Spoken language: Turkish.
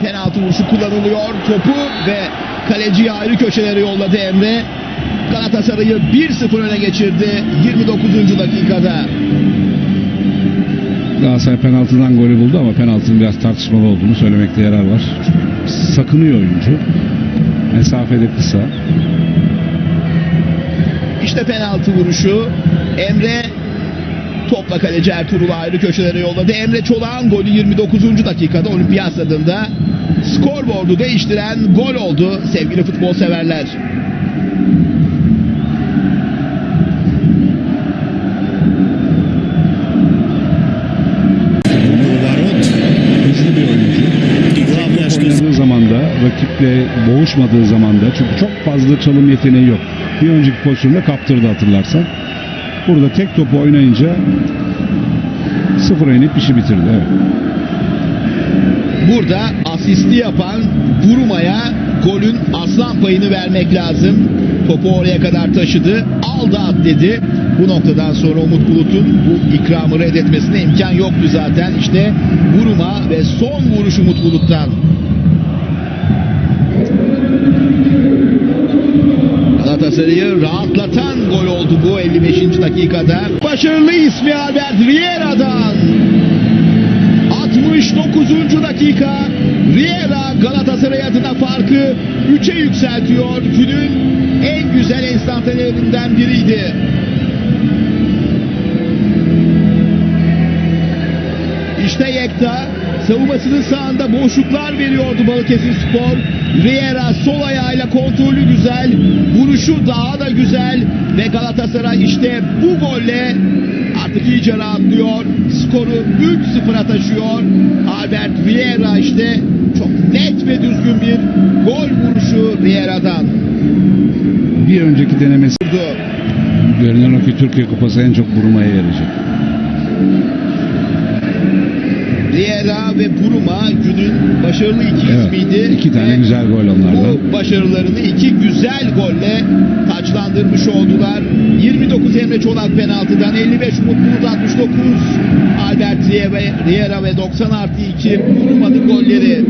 penaltı vuruşu kullanılıyor. Topu ve kaleciyi ayrı köşelere yolladı Emre. Galatasaray'ı 1-0 öne geçirdi 29. dakikada. Galatasaray penaltıdan golü buldu ama penaltının biraz tartışmalı olduğunu söylemekte yarar var. Sakınıyor oyuncu. Mesafede kısa. İşte penaltı vuruşu. Emre topla kaleci Ertuğrul'u ayrı köşelere yolladı. Emre Çolak'ın golü 29. dakikada Olimpiyat stadında skorboardu değiştiren gol oldu sevgili futbol severler. Oynadığı zaman da rakiple boğuşmadığı zaman da çünkü çok fazla çalım yeteneği yok. Bir önceki pozisyonda kaptırdı hatırlarsan. Burada tek topu oynayınca sıfıra inip işi bitirdi. Burada asisti yapan Buruma'ya golün aslan payını vermek lazım. Topu oraya kadar taşıdı. Aldı at dedi. Bu noktadan sonra Umut Bulut'un bu ikramı reddetmesine imkan yoktu zaten. İşte Buruma ve son vuruş Umut Bulut'tan. Galatasaray'ı rahatlatan gol oldu bu 55. dakikada. Başarılı ismi Albert Riera'dan. 69. dakika Riera Galatasaray adına farkı 3'e yükseltiyor. Günün en güzel enstantanelerinden biriydi. Yekta savunmasının sağında boşluklar veriyordu Balıkesir Spor. Riera sol ayağıyla kontrolü güzel, vuruşu daha da güzel ve Galatasaray işte bu golle artık iyice rahatlıyor. Skoru 3-0'a taşıyor. Albert Vieira işte çok net ve düzgün bir gol vuruşu Riera'dan. Bir önceki denemesi görünen o ki Türkiye Kupası en çok vurmaya yarayacak. Ve Buruma günün başarılı iki Evet, ismiydi. iki tane Ve güzel gol onlardan. Bu başarılarını iki güzel golle taçlandırmış oldular. 29 Emre Çolak penaltıdan 55 Umut Bulut 69 Albert Riera ve 90 artı 2 vurmadı golleri.